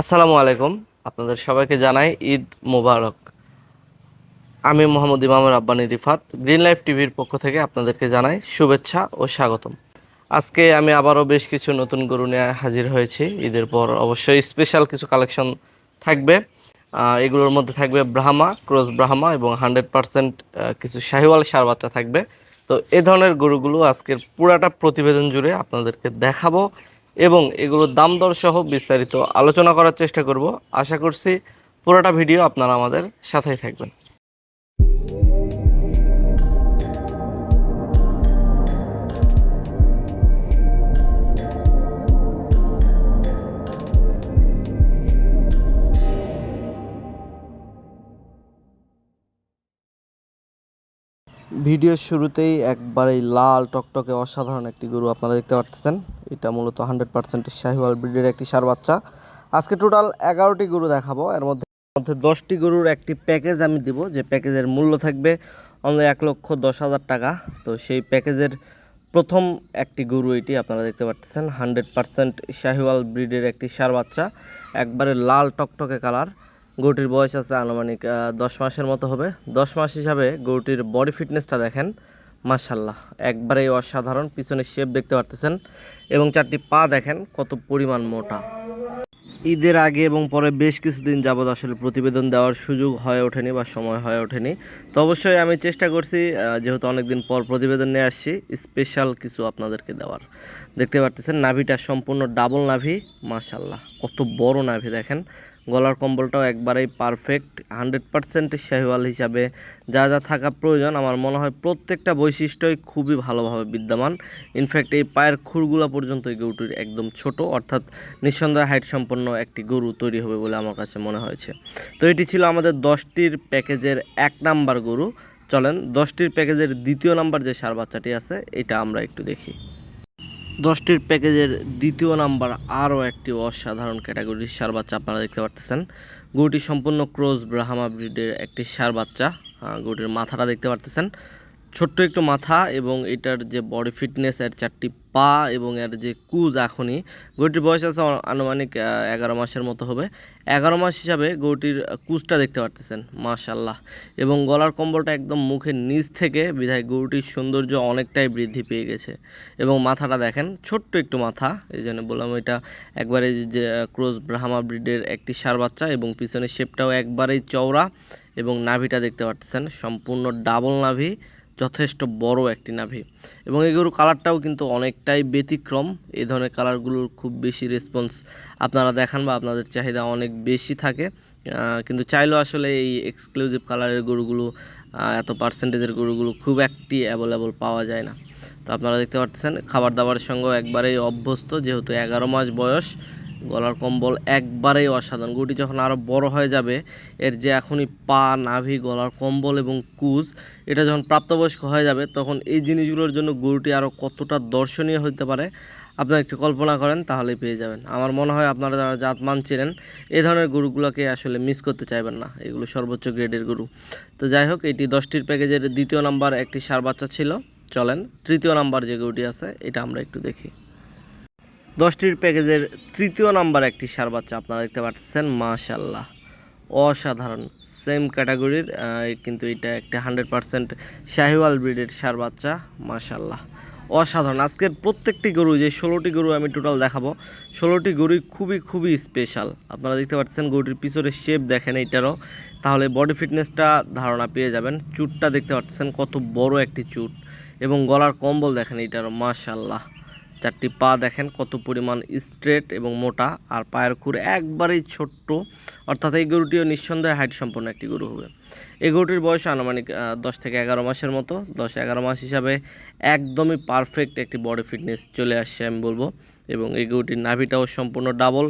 আসসালামু আলাইকুম। আপনাদের সবাইকে জানাই ঈদ মোবারক। আমি মোহাম্মদ ইমামুর আব্বানি রিফাত, গ্রিন লাইফ টিভির পক্ষ থেকে আপনাদেরকে জানাই শুভেচ্ছা ও স্বাগতম। আজকে আমি আবারও বেশ কিছু নতুন গরু নিয়ে হাজির হয়েছি। ঈদের পর অবশ্যই স্পেশাল কিছু কালেকশন থাকবে। এগুলোর মধ্যে থাকবে ব্রাহ্মা ক্রস ব্রাহ্মা এবং হান্ড্রেড পারসেন্ট কিছু শাহিওয়াল সার বাচ্চা থাকবে। তো এ ধরনের গরুগুলো আজকের পুরাটা প্রতিবেদন জুড়ে আপনাদেরকে দেখাবো। এবং এগুলোর দাম দর সহ বিস্তারিত আলোচনা করার চেষ্টা করব। আশা করছি পুরোটা ভিডিও আপনারা আমাদের সাথেই থাকবেন। ভিডিওর শুরুতেই একবারেই লাল টকটকে অসাধারণ একটি গরু আপনারা দেখতে পাচ্ছেন এটা মূলত হান্ড্রেড পার্সেন্ট শাহিওয়াল ব্রিডের একটি সার বাচ্চা। আজকে টোটাল এগারোটি গরু দেখাবো। এর মধ্যে মধ্যে দশটি গরুর একটি প্যাকেজ আমি দিব। যে প্যাকেজের মূল্য থাকবে অন্য এক লক্ষ দশ হাজার টাকা। তো সেই প্যাকেজের প্রথম একটি গরু এটি আপনারা দেখতে পাচ্ছেন হান্ড্রেড পার্সেন্ট শাহিওয়াল ব্রিডের একটি সার বাচ্চা। একবারে লাল টকটকে কালার গরুটির বয়স আছে আনুমানিক দশ মাসের মতো হবে। দশ মাস হিসাবে গরুটির বডি ফিটনেসটা দেখেন মাশাল্লাহ একবারেই অসাধারণ, পিছনে শেপ দেখতে পারতেছেন। এবং চারটি পা দেখেন, কত পরিমাণ মোটা। ঈদের আগে এবং পরে বেশ কিছুদিন যাবৎ আসলে প্রতিবেদন দেওয়ার সুযোগ হয়ে ওঠেনি বা সময় হয়ে ওঠেনি। তো অবশ্যই আমি চেষ্টা করছি যেহেতু অনেকদিন পর প্রতিবেদন নিয়ে আসছি স্পেশাল কিছু আপনাদেরকে দেওয়ার। দেখতে পারতেছেন, নাভিটা সম্পূর্ণ ডাবল নাভি মাশাল্লাহ কত বড় নাভি দেখেন। গলার কম্বলটাও একবারেই পারফেক্ট হান্ড্রেড পার্সেন্ট শাহিওয়াল হিসাবে যা যা থাকা প্রয়োজন, আমার মনে হয় প্রত্যেকটা বৈশিষ্ট্যই খুবই ভালোভাবে বিদ্যমান। ইনফ্যাক্ট এই পায়ের খুরগুলা পর্যন্ত এই গরুটির একদম ছোট, অর্থাৎ নিঃসন্দেহে হাইট সম্পন্ন একটি গরু তৈরি হবে বলে আমার কাছে মনে হয়েছে। তো এটি ছিল আমাদের দশটির প্যাকেজের এক নাম্বার গরু। চলেন, দশটির প্যাকেজের দ্বিতীয় নাম্বার যে সার বাচ্চাটি আছে, এটা আমরা একটু দেখি। দশটির প্যাকেজের দ্বিতীয় নাম্বার আরও একটি অসাধারণ ক্যাটাগরির সার বাচ্চা আপনারা দেখতে পারতেছেন। গরুটি সম্পূর্ণ ক্রোজ ব্রাহামা ব্রিডের একটি সার বাচ্চা গরুটির মাথাটা দেখতে পারতেছেন। ছোট্ট একটু মাথা এবং এটার যে বডি ফিটনেস এর চারটি পা এবং এর যে কুজ এখনই, গরুটির বয়স আছে আনুমানিক এগারো মাসের মতো হবে। এগারো মাস হিসাবে গরুটির কুজটা দেখতে পারতেছেন মাশাল্লাহ এবং গলার কম্বলটা একদম মুখের নিচ থেকে, বিধায় গরুটির সৌন্দর্য অনেকটাই বৃদ্ধি পেয়ে গেছে। এবং মাথাটা দেখেন, ছোট্ট একটু মাথা, এই জন্য বললাম এটা একবারে যে ক্রোজ ব্রাহ্মা ব্রিডের একটি সার বাচ্চা এবং পিছনের শেপটাও একবারেই চওড়া এবং নাভিটা দেখতে পাচ্ছেন সম্পূর্ণ ডাবল নাভি। যথেষ্ট বড় একটি নাভি। এবং এই গরু কালারটাও কিন্তু অনেকটাই ব্যতিক্রম। এই ধরনের কালারগুলোর খুব বেশি রেসপন্স আপনারা দেখান বা আপনাদের চাহিদা অনেক বেশি থাকে। কিন্তু চাইলেও আসলে এই এক্সক্লুসিভ কালারের গরুগুলো এত পার্সেন্টেজের গরুগুলো খুব একটি অ্যাভেলেবল পাওয়া যায় না। তো আপনারা দেখতে পাচ্ছেন খাবার দাবারের সঙ্গে একবারেই অভ্যস্ত, যেহেতু এগারো মাস বয়স। গলার কম্বল একবারেই অসাধারণ। গরুটি যখন আরও বড় হয়ে যাবে, এর যে এখনই পা, নাভি, গলার কম্বল এবং কুজ, এটা যখন প্রাপ্তবয়স্ক হয়ে যাবে, তখন এই জিনিসগুলোর জন্য গরুটি আরও কতটা দর্শনীয় হতে পারে, আপনারা একটু কল্পনা করেন, তাহলেই পেয়ে যাবেন। আমার মনে হয় আপনারা যারা জাত মানছিলেন এই ধরনের গরুগুলোকে আসলে মিস করতে চাইবেন না। এগুলো সর্বোচ্চ গ্রেডের গরু। তো যাই হোক, এটি দশটির প্যাকেজের দ্বিতীয় নাম্বার একটি সার বাচ্চা ছিল। চলেন, তৃতীয় নাম্বার যে গরুটি আছে, এটা আমরা একটু দেখি। দশটির প্যাকেজের তৃতীয় নাম্বার একটি সার বাচ্চা আপনারা দেখতে পাচ্ছেন মাশাল্লাহ অসাধারণ সেম ক্যাটাগরির কিন্তু এটা একটা হান্ড্রেড পার্সেন্ট শাহিওয়াল ব্রিডের সার বাচ্চা মাশাল্লাহ অসাধারণ। আজকের প্রত্যেকটি গরু, যে ষোলোটি গরু আমি টোটাল দেখাবো, ষোলোটি গরুই খুবই খুবই স্পেশাল আপনারা দেখতে পাচ্ছেন গরুটির পিছনের শেপ দেখেন এইটারও। তাহলে বডি ফিটনেসটা ধারণা পেয়ে যাবেন। চুটটা দেখতে পাচ্ছেন কত বড় একটি চুট। এবং গলার কম্বল দেখেন এইটারও মাশাল্লাহ চারটি পা দেখেন, কত পরিমাণ স্ট্রেট এবং মোটা। আর পায়ের খুর একবারেই ছোট্ট। অর্থাৎ এই গরুটিও নিঃসন্দেহে হাইট সম্পন্ন একটি গরু হবে। এই গরুটির বয়স আনুমানিক দশ থেকে এগারো মাসের মতো। দশ এগারো মাস হিসাবে একদমই পারফেক্ট একটি বডি ফিটনেস চলে আসছে আমি বলব। এবং এই গরুটির নাভিটাও সম্পূর্ণ ডাবল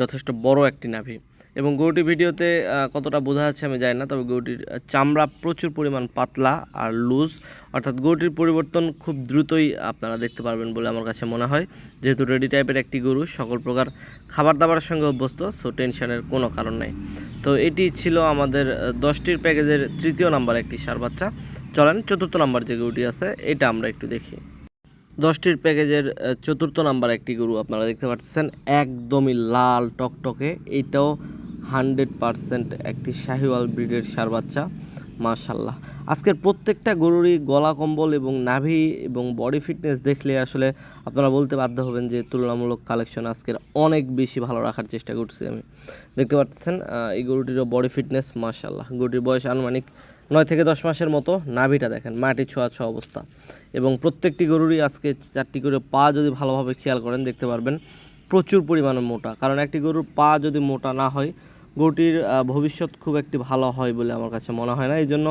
যথেষ্ট বড় একটি নাভি। এবং গরুটি ভিডিওতে কতটা বোঝা যাচ্ছে আমি জানি না, তবে গরুটির চামড়া প্রচুর পরিমাণ পাতলা আর লুজ। অর্থাৎ গরুটির পরিবর্তন খুব দ্রুতই আপনারা দেখতে পারবেন বলে আমার কাছে মনে হয়। যেহেতু রেডি টাইপের একটি গরু, সকল প্রকার খাবার দাবারের সঙ্গে অভ্যস্ত সো টেনশনের কোনো কারণ নেই। তো এটি ছিল আমাদের দশটির প্যাকেজের তৃতীয় নাম্বার একটি সার বাচ্চা। চলেন, চতুর্থ নাম্বার যে গরুটি আছে, এটা আমরা একটু দেখি। দশটির প্যাকেজের চতুর্থ নাম্বার একটি গরু আপনারা দেখতে পাচ্ছেন, একদমই লাল টকটকে। এইটাও হান্ড্রেড পারসেন্ট একটি শাহিওয়াল ব্রিডের সার বাচ্চা মার্শাল্লাহ আজকের প্রত্যেকটা গরুরই গলা কম্বল এবং নাভি এবং বডি ফিটনেস দেখলে আসলে আপনারা বলতে বাধ্য হবেন যে তুলনামূলক কালেকশন আজকের অনেক বেশি ভালো রাখার চেষ্টা করছি আমি। দেখতে পাচ্ছেন এই গরুটিরও বডি ফিটনেস মার্শাল্লাহ গরুটির বয়স আনুমানিক নয় থেকে দশ মাসের মতো। নাভিটা দেখেন, মাটি ছোঁয়া ছোঁয়া অবস্থা। এবং প্রত্যেকটি গরুরই আজকে চারটি করে পা যদি ভালোভাবে খেয়াল করেন, দেখতে পারবেন প্রচুর পরিমাণে মোটা। কারণ একটি গরুর পা যদি মোটা না হয় গরুটির ভবিষ্যৎ খুব একটি ভালো হয় বলে আমার কাছে মনে হয় না। এই জন্য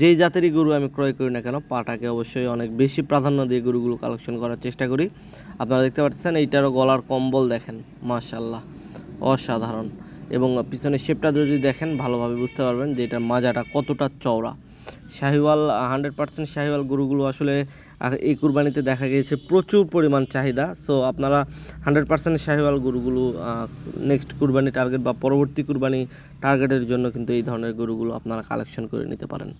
যেই জাতেরই গরু আমি ক্রয় করি না কেন, পাটাকে অবশ্যই অনেক বেশি প্রাধান্য দিয়ে গরুগুলো কালেকশন করার চেষ্টা করি। আপনারা দেখতে পাচ্ছেন, এইটারও গলার কম্বল দেখেন মাশাল্লাহ অসাধারণ। এবং পিছনের শেপটা যদি দেখেন, ভালোভাবে বুঝতে পারবেন যে এটার মাজাটা কতটা চওড়া। শাহিওয়াল হান্ড্রেড পার্সেন্ট শাহিওয়াল গরুগুলো আসলে আহ, এই কুরবানিতে দেখা গিয়েছে প্রচুর পরিমাণ চাহিদা। সো আপনারা হান্ড্রেড পার্সেন্ট শাহিওয়াল গরুগুলো নেক্সট কুরবানি টার্গেট বা পরবর্তী কুরবানি টার্গেটের জন্য কিন্তু এই ধরনের গরুগুলো আপনারা কালেকশন করে নিতে পারেন।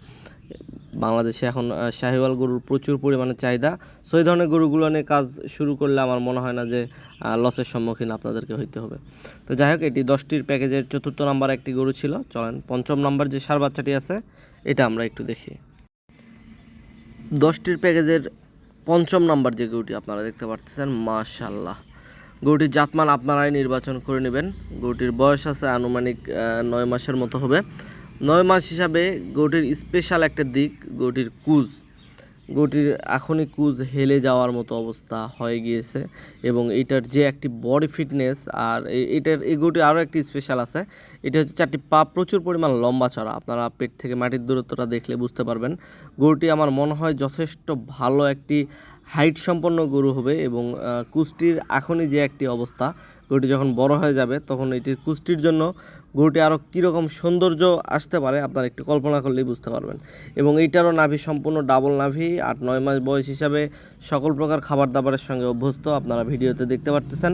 বাংলাদেশে এখন শাহিওয়াল গরুর প্রচুর পরিমাণে চাহিদা। সো এই ধরনের গরুগুলো নিয়ে কাজ শুরু করলে আমার মনে হয় না যে লসের সম্মুখীন আপনাদেরকে হইতে হবে। তো যাই হোক এটি দশটির প্যাকেজের চতুর্থ নাম্বার একটি গরু ছিল। চলেন পঞ্চম নাম্বার যে সার বাচ্চাটি আছে এটা আমরা একটু দেখি। দশটির প্যাকেজের পঞ্চম নাম্বার যে গরুটি আপনারা দেখতে পাচ্ছেন মাশাল্লাহ গরুটির জাতমান আপনারাই নির্বাচন করে নেবেন। গরুটির বয়স আছে আনুমানিক নয় মাসের মতো হবে। নয় মাস হিসাবে গরুটির স্পেশাল একটা দিক, গরুটির কুজ। গরুটির এখনই কুজ হেলে যাওয়ার মতো অবস্থা হয়ে গিয়েছে এবং এটার যে একটি বডি ফিটনেস আর এটার এই গরুটির আরও একটি স্পেশাল আছে। এটা হচ্ছে চারটি পা প্রচুর পরিমাণ লম্বা চড়া। আপনারা পেট থেকে মাটির দূরত্বটা দেখলে বুঝতে পারবেন। গরুটি আমার মনে হয় যথেষ্ট ভালো একটি হাইট সম্পন্ন গরু হবে এবং আহ, কুষ্টির এখনই যে একটি অবস্থা গরুটি যখন বড় হয়ে যাবে, তখন এটির কুষ্টির জন্য গরুটি আরও কীরকম সৌন্দর্য আসতে পারে আপনারা একটু কল্পনা করলেই বুঝতে পারবেন। এবং এইটারও নাভি সম্পূর্ণ ডাবল নাভি আট নয় মাস বয়স হিসাবে সকল প্রকার খাবার দাবারের সঙ্গে অভ্যস্ত আপনারা ভিডিওতে দেখতে পারতেছেন।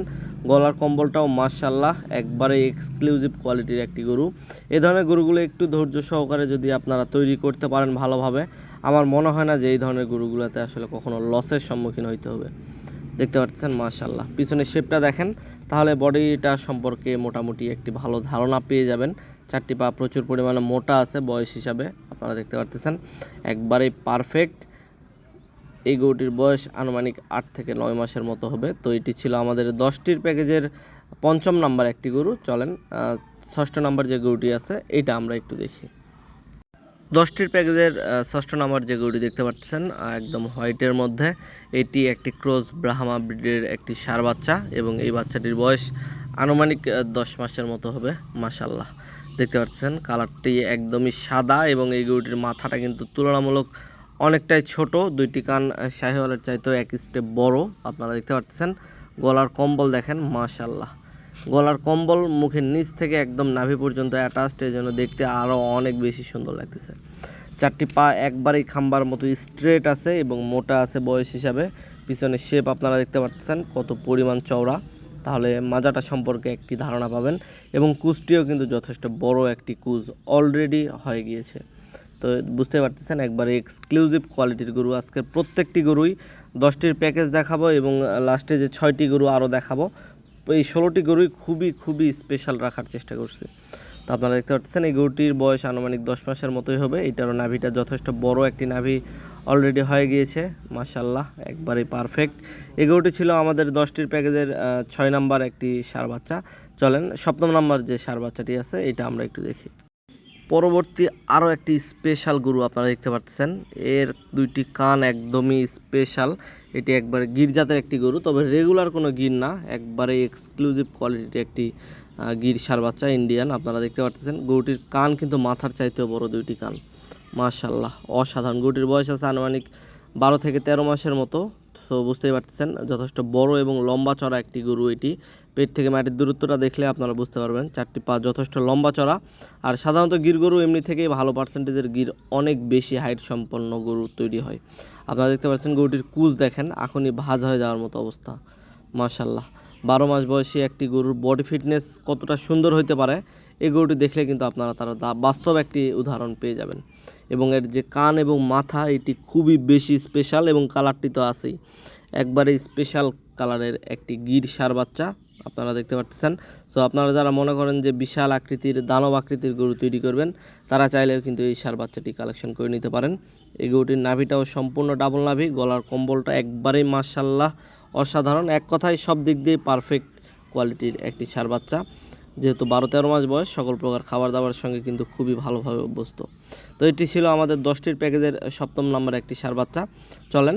গলার কম্বলটাও মার্শাল্লাহ একবারে এক্সক্লুসিভ কোয়ালিটির একটি গরু। এ ধরনের গরুগুলো একটু ধৈর্য সহকারে যদি আপনারা তৈরি করতে পারেন ভালোভাবে, আমার মনে হয় না যে এই ধরনের গরুগুলোতে আসলে কখনো লসের সম্মুখীন হইতে হবে। দেখতে পাচ্ছেন মাশাল্লাহ পিছনের শেপটা দেখেন, তাহলে বডিটা সম্পর্কে মোটামুটি একটি ভালো ধারণা পেয়ে যাবেন। চারটি পা প্রচুর পরিমাণে মোটা আছে বয়স হিসাবে, আপনারা দেখতে পাচ্ছেন একবারেই পারফেক্ট এই গরুটির বয়স আনুমানিক আট থেকে নয় মাসের মতো হবে। তো এটি ছিল আমাদের দশটির প্যাকেজের পঞ্চম নাম্বার একটি গরু। চলেন ষষ্ঠ নাম্বার যে গরুটি আছে, এটা আমরা একটু দেখি। দশটির প্যাকেজের ষষ্ঠ নাম্বার যে গরুটি দেখতে পাচ্ছেন একদম হোয়াইটের মধ্যে, এটি একটি ক্রোজ ব্রাহ্মা ব্রিডের একটি সার বাচ্চা এবং এই বাচ্চাটির বয়স আনুমানিক দশ মাসের মতো হবে মাসাল্লাহ দেখতে পাচ্ছেন, কালারটি একদমই সাদা এবং এই গরুটির মাথাটা কিন্তু তুলনামূলক অনেকটাই ছোট, দুইটি কান শাহিওয়ালের চাইতেও এক স্টেপ বড়, আপনারা দেখতে পাচ্ছেন। গলার কম্বল দেখেন মাশাল্লাহ গলার কম্বল মুখের নিচ থেকে একদম নাভি পর্যন্ত অ্যাটাচড এই জন্য দেখতে আরও অনেক বেশি সুন্দর লাগতেছে। চারটি পা একবারেই খাম্বার মতো স্ট্রেট আছে এবং মোটা আছে বয়স হিসাবে। পিছনে শেপ আপনারা দেখতে পাচ্ছেন কত পরিমাণ চওড়া। তাহলে মাজাটা সম্পর্কে একটি ধারণা পাবেন এবং কুচটিও কিন্তু যথেষ্ট বড় একটি কুজ অলরেডি হয়ে গিয়েছে। তো বুঝতে পারতেছেন, একবারে এক্সক্লুসিভ কোয়ালিটির গরু আজকের প্রত্যেকটি গরুই। দশটির প্যাকেজ দেখাবো এবং লাস্টে যে ছয়টি গরু আরও দেখাবো। এই ষোলোটি গরুই খুবই খুবই স্পেশাল রাখার চেষ্টা করছে। তো আপনারা দেখতে পাচ্ছেন, এই গরুটির বয়স আনুমানিক দশ মাসের মতোই হবে। এটারও নাভিটা যথেষ্ট বড় একটি নাভি অলরেডি হয়ে গিয়েছে মাসাল্লাহ একবারেই পারফেক্ট এই গরুটি ছিল আমাদের দশটির প্যাকেজের ছয় নাম্বার একটি সার বাচ্চা। চলেন, সপ্তম নাম্বার যে সার বাচ্চাটি আছে, এটা আমরা একটু দেখি। পরবর্তী আরও একটি স্পেশাল গরু আপনারা দেখতে পাচ্ছেন। এর দুইটি কান একদমই স্পেশাল এটি একবারে গির্জাতের একটি গরু, তবে রেগুলার কোনো গির না। একবারে এক্সক্লুসিভ কোয়ালিটির একটি গির সার বাচ্চা ইন্ডিয়ান আপনারা দেখতে পাচ্ছেন। গরুটির কান কিন্তু মাথার চাইতেও বড় দুইটি কান। মাশাল্লাহ অসাধারণ। গরুটির বয়স আছে আনুমানিক বারো থেকে তেরো মাসের মতো। তো বুঝতেই পারতেছেন, যথেষ্ট বড় এবং লম্বা চড়া একটি গরু এটি। পেট থেকে মাটির দূরত্বটা দেখলে আপনারা বুঝতে পারবেন, চারটি পা যথেষ্ট লম্বা চড়া। আর সাধারণত গির গরু এমনি থেকেই ভালো পার্সেন্টেজের গির অনেক বেশি হাইট সম্পন্ন গরু তৈরি হয়। আপনারা দেখতে পাচ্ছেন গরুটির কুচ দেখেন, এখনই ভাজ হয়ে যাওয়ার মতো অবস্থা। মাশাল্লাহ বারো মাস বয়সী একটি গরুর বডি ফিটনেস কতটা সুন্দর হইতে পারে, এই গরুটি দেখলে কিন্তু আপনারা তার বাস্তব একটি উদাহরণ পেয়ে যাবেন। এবং এর যে কান এবং মাথা, এটি খুবই বেশি স্পেশাল এবং কালারটি তো আছেই। একবারে স্পেশাল কালারের একটি গির সার বাচ্চা। আপনারা দেখতে পাচ্ছেন। সো আপনারা যারা মনে করেন যে বিশাল আকৃতির, দানব আকৃতির গরু তৈরি করবেন, তারা চাইলেও কিন্তু এই সার বাচ্চাটি কালেকশন করে নিতে পারেন। এই গরুটির নাভিটাও সম্পূর্ণ ডাবল নাভি, গলার কম্বলটা একবারেই মার্শাল্লাহ অসাধারণ। এক কথায় সব দিক দিয়ে পারফেক্ট কোয়ালিটির একটি সার বাচ্চা। যেহেতু বারো তেরো মাস বয়স, সকল প্রকার খাবার দাবারের সঙ্গে কিন্তু খুবই ভালোভাবে অভ্যস্ত। তো এটি ছিল আমাদের দশটির প্যাকেজের সপ্তম নম্বর একটি সার বাচ্চা। চলেন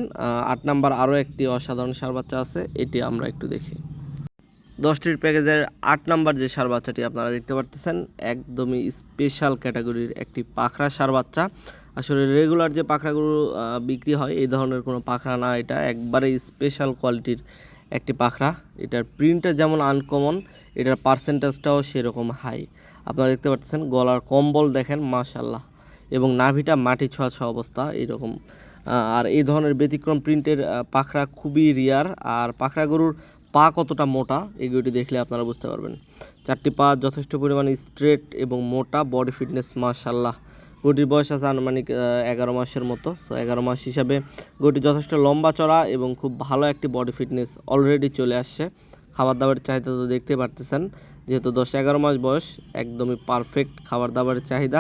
আট নাম্বার আরও একটি অসাধারণ সার বাচ্চা আছে, এটি আমরা একটু দেখি। দশটির প্যাকেজের আট নাম্বার যে সার বাচ্চাটি আপনারা দেখতে পারতেছেন, একদমই স্পেশাল ক্যাটাগরির একটি পাখরা সার বাচ্চা। আসলে রেগুলার যে পাখরাগুলো বিক্রি হয়, এই ধরনের কোনো পাখরা না এটা, একবারে স্পেশাল কোয়ালিটির একটি পাখরা এটার প্রিন্টটা যেমন আনকমন এটার পার্সেন্টেজটাও সেরকম হাই আপনারা দেখতে পাচ্ছেন গলার কম্বল দেখেন মাশাল্লাহ এবং নাভিটা মাটি ছোঁয়া ছোঁয়া অবস্থা, এরকম। আর এই ধরনের ব্যতিক্রম প্রিন্টের পাখরা খুবই রিয়ার আর পাখরা গরুর পা কতটা মোটা এগুলোটি দেখলে আপনারা বুঝতে পারবেন। চারটি পা যথেষ্ট পরিমাণে স্ট্রেট এবং মোটা বডি ফিটনেস মাশাল্লাহ গোটির বয়স আছে আনুমানিক এগারো মাসের মতো। সো এগারো মাস হিসাবে গরুটি যথেষ্ট লম্বা চড়া এবং খুব ভালো একটি বডি ফিটনেস অলরেডি চলে আসছে। খাবার দাবারের চাহিদা তো দেখতে পারতেছেন। যেহেতু দশ এগারো মাস বয়স, একদমই পারফেক্ট খাবার দাবারের চাহিদা।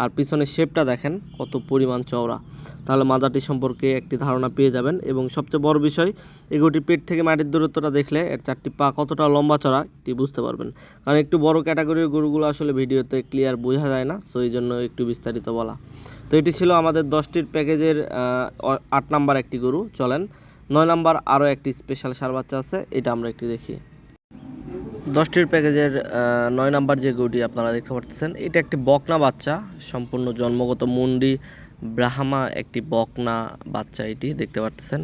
আর পিছনের শেপটা দেখেন, কত পরিমাণ চওড়া। তাহলে মাজাটি সম্পর্কে একটি ধারণা পেয়ে যাবেন। এবং সবচেয়ে বড় বিষয়, এগুটি পেট থেকে মাটির দূরত্বটা দেখলে এর চারটি পা কতটা লম্বা চড়া, এটি বুঝতে পারবেন। কারণ একটু বড় ক্যাটাগরির গরুগুলো আসলে ভিডিওতে ক্লিয়ার বোঝা যায় না সো এই জন্য একটু বিস্তারিত বলা। তো এটি ছিল আমাদের দশটির প্যাকেজের আট নাম্বার একটি গরু। চলেন, নয় নাম্বার আরও একটি স্পেশাল সার বাচ্চা আছে, এটা আমরা একটু দেখি। দশটির প্যাকেজের নয় নাম্বার যে গরুটি আপনারা দেখতে পাচ্ছেন, এটা একটি বকনা বাচ্চা, সম্পূর্ণ জন্মগত মুন্ডি, ব্রাহ্মা একটি বকনা বাচ্চা এটি, দেখতে পাচ্ছেন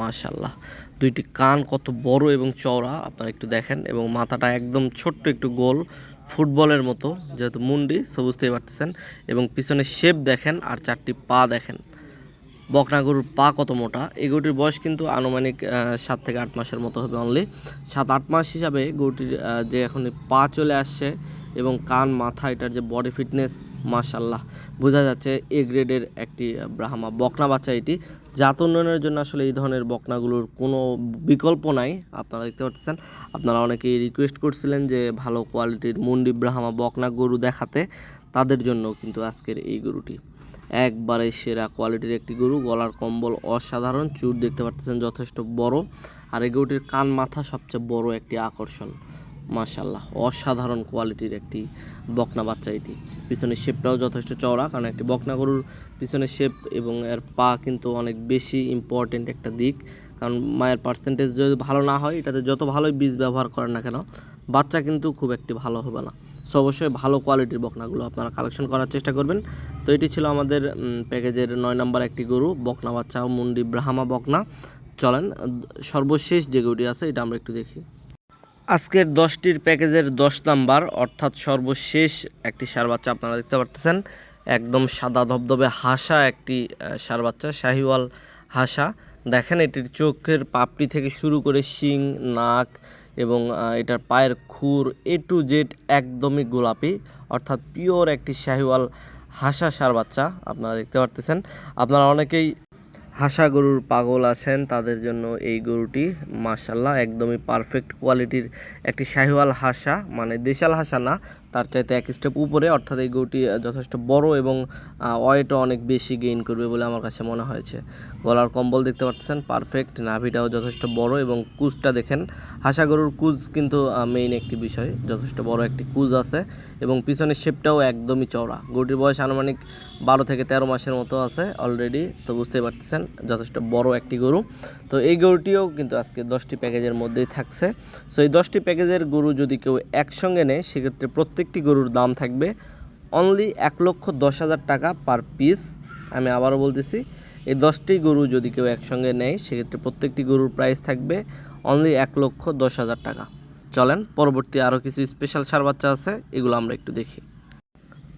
মাশাল্লাহ দুইটি কান কত বড় এবং চওড়া, আপনারা একটু দেখেন, এবং মাথাটা একদম ছোট্ট একটু গোল, ফুটবলের মতো, যেহেতু মুন্ডি সো বুঝতেই পারতেছেন এবং পিছনে শেপ দেখেন, আর চারটি পা দেখেন। বকনা গরুর পা কত মোটা? এই গরুটির বয়স কিন্তু আনুমানিক সাত থেকে আট মাসের মতো হবে অনলি সাত, আট মাস হিসাবে গরুটির যে এখন পা চলে আসছে এবং কান, মাথা, এটার যে বডি ফিটনেস মাশাল্লাহ বোঝা যাচ্ছে এ গ্রেডের একটি ব্রাহ্মা, বকনা বাচ্চা এটি। জাত উন্নয়নের জন্য আসলে এই ধরনের বকনাগুলোর কোনো বিকল্প নাই। আপনারা দেখতে পাচ্ছেন, আপনারা অনেকেই রিকোয়েস্ট করছিলেন যে ভালো কোয়ালিটির মুন্ডি ব্রাহ্মা বকনা গরু দেখাতে। তাদের জন্য কিন্তু আজকের এই গরুটি। একবারে সেরা কোয়ালিটির একটি গরু। গলার কম্বল অসাধারণ চুর দেখতে পাচ্ছেন যথেষ্ট বড়। আর এই গরুটির কান মাথা সবচেয়ে বড় একটি আকর্ষণ। মাশাল্লাহ অসাধারণ কোয়ালিটির একটি বকনা বাচ্চা এটি। পিছনের শেপটাও যথেষ্ট চওড়া, কারণ একটি বকনা গরুর পিছনের শেপ এবং এর পা কিন্তু অনেক বেশি ইম্পর্টেন্ট একটা দিক। কারণ মায়ের পার্সেন্টেজ যদি ভালো না হয়, এটাতে যত ভালোই বীজ ব্যবহার করেন না কেন, বাচ্চা কিন্তু খুব একটি ভালো হবে না। সো অবশ্যই ভালো কোয়ালিটির বকনাগুলো আপনারা কালেকশন করার চেষ্টা করবেন। তো এটি ছিল আমাদের প্যাকেজের নয় নাম্বার একটি গরু, বকনা বাচ্চা, মুন্ডি ব্রাহ্মা বকনা। চলেন, সর্বশেষ যে গরুটি আছে, এটা আমরা একটু দেখি। আজকের দশটির প্যাকেজের দশ নাম্বার, অর্থাৎ সর্বশেষ একটি সার বাচ্চা আপনারা দেখতে পাচ্ছেন একদম সাদা ধবধবে হাসা একটি সার বাচ্চা, শাহিওয়াল হাসা। দেখেন এটির চোখের পাপড়ি থেকে শুরু করে শিং, নাক এবং এটার পায়ের খুর এ টু জেড একদমই গোলাপি। অর্থাৎ পিওর একটি শাহিওয়াল হাসা সার বাচ্চা আপনারা দেখতে পারতেছেন। আপনারা অনেকেই হাসা গরুর পাগল আছেন, তাদের জন্য এই গরুটি মার্শাল্লাহ একদমই পারফেক্ট কোয়ালিটির একটি শাহিওয়াল হাসা মানে দেশাল হাসা না তার চাইতে এক স্টেপ উপরে, অর্থাৎ এই গরুটি যথেষ্ট বড় এবং ওয়েটও অনেক বেশি গেইন করবে বলে আমার কাছে মনে হয়েছে। গলার কম্বল দেখতে পাচ্ছেন পারফেক্ট নাভিটাও যথেষ্ট বড় এবং কুজটা দেখেন, হাসা গরুর কুজ কিন্তু মেইন একটি বিষয়, যথেষ্ট বড় একটি কুজ আছে এবং পিছনের শেপটাও একদমই চওড়া। গরুটির বয়স আনুমানিক বারো থেকে তেরো মাসের মতো আছে অলরেডি তো বুঝতেই পারতেছেন, যথেষ্ট বড় একটি গরু। তো এই গরুটিও কিন্তু আজকে দশটি প্যাকেজের মধ্যেই থাকছে। সো এই দশটি প্যাকেজের গরু যদি কেউ একসঙ্গে নেয়, সেক্ষেত্রে প্রত্যেকটি গরুর দাম থাকবে অনলি এক লক্ষ দশ হাজার টাকা পার পিস আমি আবারও বলতেছি, এই দশটি গরু যদি কেউ একসঙ্গে নেয়, সেক্ষেত্রে প্রত্যেকটি গরুর প্রাইস থাকবে অনলি এক লক্ষ দশ হাজার টাকা। চলেন, পরবর্তী আরও কিছু স্পেশাল সার বাচ্চা আছে, এগুলো আমরা একটু দেখি।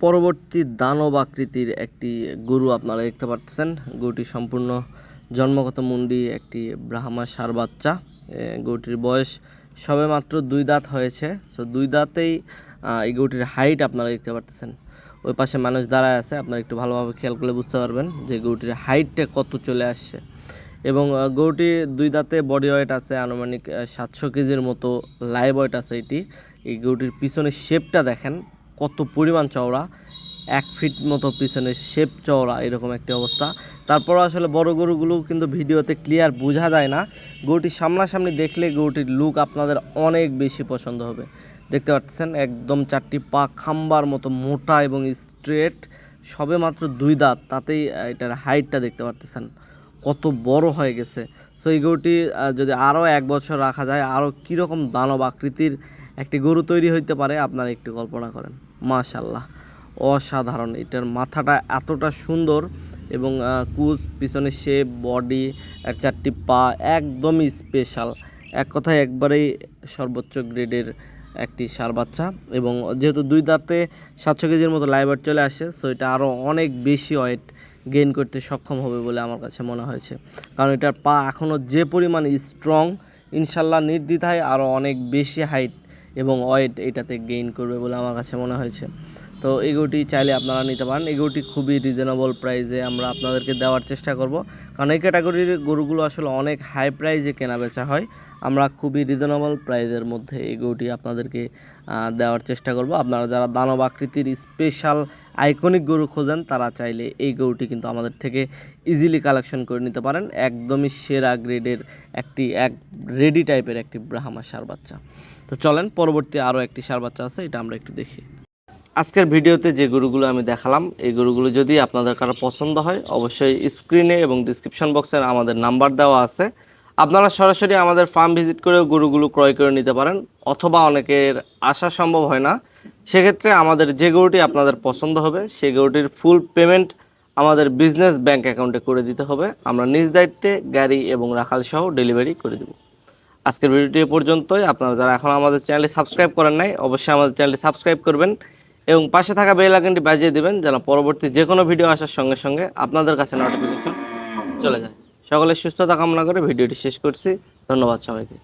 পরবর্তী দানব আকৃতির একটি গরু আপনারা দেখতে পাচ্ছেন। গরুটি সম্পূর্ণ জন্মগত মুন্ডি, একটি ব্রাহ্মা সার বাচ্চা। গরুটির বয়স সবে মাত্র দুই দাঁত হয়েছে। সো দুই দাঁতেই এই গরুটির হাইট আপনারা দেখতে পারতেছেন। ওই পাশে মানুষ দাঁড়ায় আছে, আপনারা একটু ভালোভাবে খেয়াল করলে বুঝতে পারবেন যে গরুটির হাইটটা কত চলে আসছে। এবং গরুটি দুই দাঁতে বডি ওয়েট আছে, আনুমানিক সাতশো কেজির মতো লাইভ ওয়েট আছে এটি। এই গরুটির পিছনের শেপটা দেখেন, কত পরিমাণ চওড়া, এক ফিট মতো পিছনের শেপ চওড়া, এরকম একটি অবস্থা। তারপর আসলে বড় গরুগুলো কিন্তু ভিডিওতে ক্লিয়ার বোঝা যায় না। গরুটির সামনাসামনি দেখলে গরুটির লুক আপনাদের অনেক বেশি পছন্দ হবে। দেখতে পাচ্ছেন, একদম চারটি পা খাম্বার মতো মোটা এবং স্ট্রেট সবে মাত্র দুই দাঁত, তাতেই এটার হাইটটা দেখতে পাচ্ছেন, কত বড় হয়ে গেছে। সো এই গরুটি যদি আরও এক বছর রাখা যায়, আরও কীরকম দানব আকৃতির একটি গরু তৈরি হইতে পারে, আপনারা একটু কল্পনা করেন। মাশাল্লাহ অসাধারণ, এটার মাথাটা এতটা সুন্দর এবং কুচ পিছনে শেপ বডি আর চারটি পা একদমই স্পেশাল এক কথায় একবারেই সর্বোচ্চ গ্রেডের একটি সার বাচ্চা এবং যেহেতু দুই দাঁতে সাতশো কেজির মতো লাইবার চলে আসে সো এটা আরও অনেক বেশি ওয়েট গেইন করতে সক্ষম হবে বলে আমার কাছে মনে হয়েছে। কারণ এটার পা এখনও যে পরিমাণ স্ট্রং ইনশাল্লাহ নির্দ্বিধায় আরও অনেক বেশি হাইট এবং ওয়েট এটাতে গেইন করবে বলে আমার কাছে মনে হয়েছে। তো এগুটি চাইলে আপনারা নিতে পারেন। এগুটি খুবই রিজনেবল প্রাইসে আমরা আপনাদেরকে দেওয়ার চেষ্টা করব। কারণ এই ক্যাটাগরির গরুগুলো আসলে অনেক হাই প্রাইসে কেনা বেচা হয়। আমরা খুবই রিজনেবল প্রাইসের মধ্যে এই গরুটি আপনাদেরকে দেওয়ার চেষ্টা করব। আপনারা যারা দানব আকৃতির স্পেশাল আইকনিক গরু খোঁজেন, তারা চাইলে এই গরুটি কিন্তু আমাদের থেকে ইজিলি কালেকশন করে নিতে পারেন। একদমই সেরা গ্রেডের একটি, এক রেডি টাইপের একটি ব্রাহ্মা সার বাচ্চা। তো চলেন, পরবর্তী আরও একটি সার বাচ্চা আছে, এটা আমরা একটু দেখি। আজকের ভিডিওতে যে গরুগুলো আমি দেখালাম, এই গরুগুলো যদি আপনাদের কারও পছন্দ হয়, অবশ্যই স্ক্রিনে এবং ডিসক্রিপশন বক্সে আমাদের নাম্বার দেওয়া আছে। আপনারা সরাসরি আমাদের ফার্ম ভিজিট করেও গরুগুলো ক্রয় করে নিতে পারেন, অথবা অনেকের আসা সম্ভব হয় না। সেক্ষেত্রে আমাদের যে গরুটি আপনাদের পছন্দ হবে সেই গরুটির ফুল পেমেন্ট আমাদের বিজনেস ব্যাংক অ্যাকাউন্টে করে দিতে হবে। আমরা নিজ দায়িত্বে গাড়ি এবং রাখাল সহ ডেলিভারি করে দেবো। আজকের ভিডিওটি এ পর্যন্তই। আপনারা যারা এখন আমাদের চ্যানেলটি সাবস্ক্রাইব করেন নাই, অবশ্যই আমাদের চ্যানেলটি সাবস্ক্রাইব করবেন। এবং পাশে থাকা বেল আইকনটি বাজিয়ে দেবেন যেন পরবর্তী যে কোনো ভিডিও আসার সঙ্গে সঙ্গে আপনাদের কাছে নোটিফিকেশন চলে যায়। সকলে সুস্থতা কামনা করে ভিডিওটি শেষ করছি। ধন্যবাদ সবাইকে।